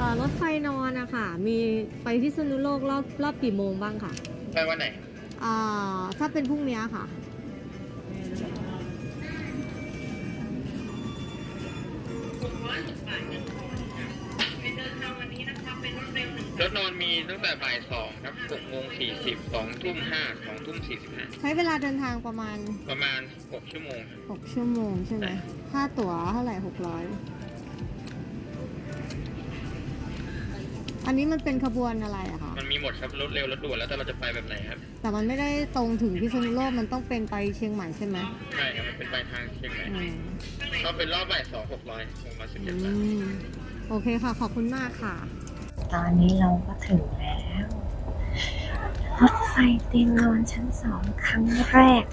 เอ่อรถไฟนอนอะค่ะ มีไปพิษณุโลกรอบรอบกี่โมงบ้างค่ะไปวันไหนอ่าถ้าเป็นพรุ่งนี้ค่ะ รถนอนมีตั้งแต่บ่ายสองครับหกโมงสี่สิบสองทุ่มห้าสองทุ่มสี่สิบห้าใช้เวลาเดินทางประมาณ ประมาณหกชั่วโมงครับ6 ชั่วโมงใช่ไหมค่าตั๋วเท่าไหร่ 600 อันนี้มันเป็นขบวนอะไรอะคะมันมีหมดครับรถเร็วรถด่วนแล้วแต่เราจะไปแบบไหนครับแต่มันไม่ได้ตรงถึงพิษณุโลกมันต้องเป็นไปเชียงใหม่ใช่ไหมใช่ครับมันเป็นปลายทางเชียงใหม่อืมก็เป็นรอบบ่ายสองหกร้อยลงมาสิบอืเจ็ดบาทมโอเคค่ะ ขอบคุณมากค่ะ ตอนนี้เราก็ถึงแล้ว รถไฟเตียงนอนชั้นสองครั้งแรก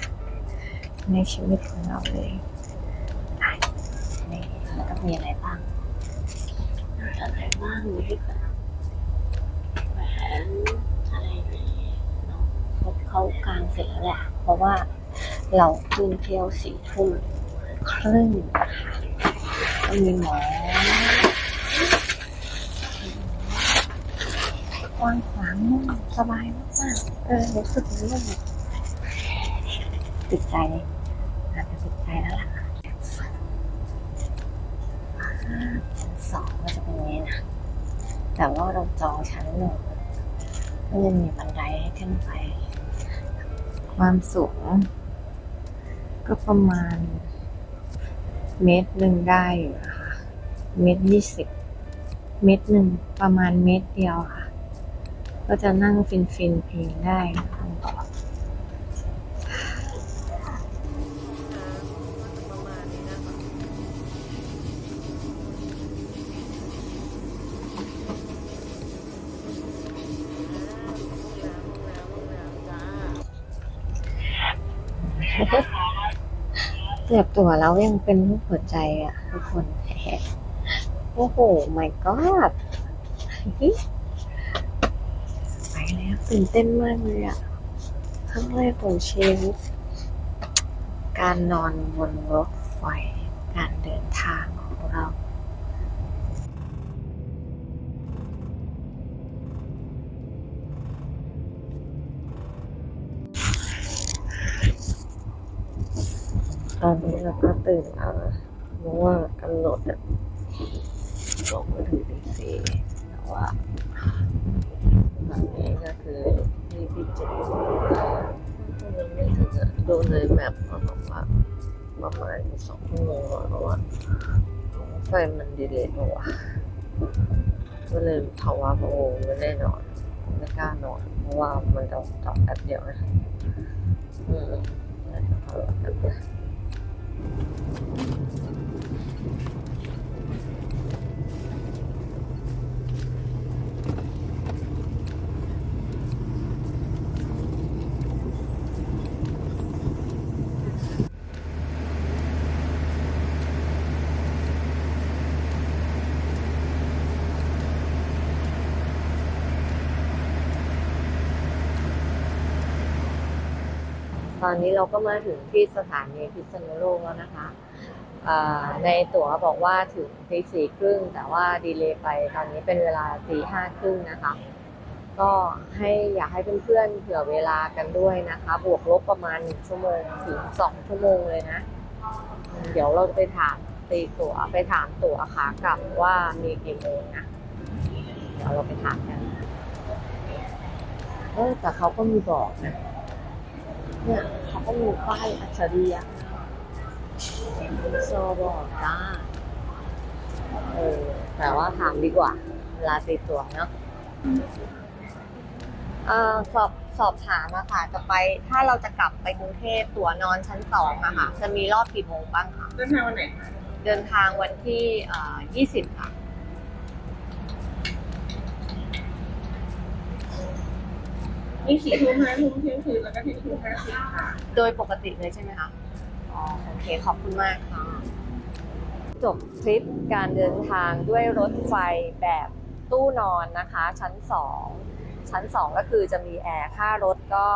ในชีวิตของเราเลยไปนี่แล้วก็มีอะไรบ้างอะไรบ้างมีแบบแหวนอะไรนี่เนาะเขาเขางเสร็จแล้วแหละ เพราะว่าเราขึ้นเที่ยวสี่ทุ่มครึ่งนะคะก็มีหมอกว้างขวางนุ่มสบายมากๆเออรู้สึกนุ่มติดใจอาจจะติดใจแล้วล่ะชั้นสองก็จะเป็นอย่างนี้นะ แต่ว่าเราจองชั้นหนึ่งก็จะมีบันไดให้ขึ้นไป ความสูง ก็ประมาณ เมตรหนึ่งได้อยู่นะคะเมตรยี่สิบเมตรหนึ่งประมาณเมตรเดียวค่ะ ก็จะนั่งฟินฟินๆเพลงได้นะคะ เจ็บตัวแล้วยังเป็นรูปหัวใจอะ ทุกคนโอ้โห my god ไปแล้วตื่นเต้นมากเลยอะครั้งแรกของชีวิตการนอนบนรถไฟ การเดินทางของเรา อนนี้เราก็ตื่นแล้วนะเพราะว่ากำหนดอะบอกว่าถึงตีสี่แต่ว่าตอนนี้ก็คือที่พี่เจ็ดยังไม่ถึงอะดูในแมปมาบอกว่าประมาณสองชั่วโมงแล้วเพราะว่าไฟมันดีเลยตัวก็เลยภาวะพะโงไม่ได้นอนไม่กล้านอนเพราะว่ามันจะจอดแป๊บเดียวนะคะอืมแล้ 何? อนนี้เราก็มาถึงที่สถานีพิษณุโลกแล้วนะคะ ในตั๋วบอกว่าถึงตีสี่ครึ่งแต่ว่าดีเลย์ไปตอนนี้เป็นเวลาตีห้าครึ่งนะคะ ก็ให้อยากให้เพื่อนๆเผื่อเวลากันด้วยนะคะ บวกลบประมาณหนึ่งชั่วโมงถึงสองชั่วโมงเลยนะ เดี๋ยวเราจะไปถามตีตั๋วไปถามตั๋วขากลับว่ามีกี่โมงนะเดี๋ยวเราไปถามกันเออแต่เขาก็มีบอกนะ เนี่ยเขาก็มีป้ายอัจฉริยะโซบอกจ้าเออแต่ว่าถามดีกว่าเวลาติดตัวเนาะเอ่อสอบสอบถามอะค่ะ จะไปถ้าเราจะกลับไปกรุงเทพตัวนอนชั้นสองอะค่ะ จะมีรอบกี่โมงบ้างคะเดินทางวันไหนคะเดินทางวันที่เอ่อยี่สิบค่ะ มีสี่ทุ่มห้าทุ่มเที่ยงคืนแล้วก็เที่ยงคืนห้าสิบค่ะ โดยปกติเลยใช่ไหมคะอ๋อโอเคขอบคุณมากค่ะ จบทริปการเดินทางด้วยรถไฟแบบตู้นอนนะคะ ชั้น 2 ชั้น 2 ก็คือจะมีแอร์ค่ารถก็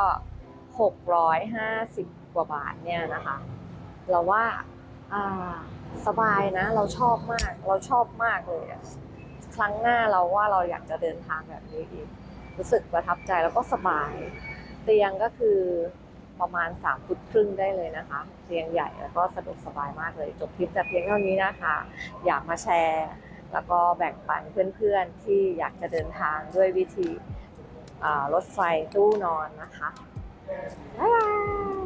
650 กว่าบาทเนี่ยนะคะ เราว่าอ่าสบายนะ เราชอบมากเราชอบมากเลยอะครั้งหน้าเราว่าเราอยากจะเดินทางแบบนี้อีก รู้สึกประทับใจแล้วก็สบาย เตียงก็คือประมาณ3ฟุตครึ่งได้เลยนะคะ เตียงใหญ่แล้วก็สะดวกสบายมากเลย จบคลิปแต่เพียงเท่านี้นะคะ อยากมาแชร์ แล้วก็แบ่งปันเพื่อนๆ ที่อยากจะเดินทางด้วยวิธีรถไฟตู้นอนนะคะบ๊ายบาย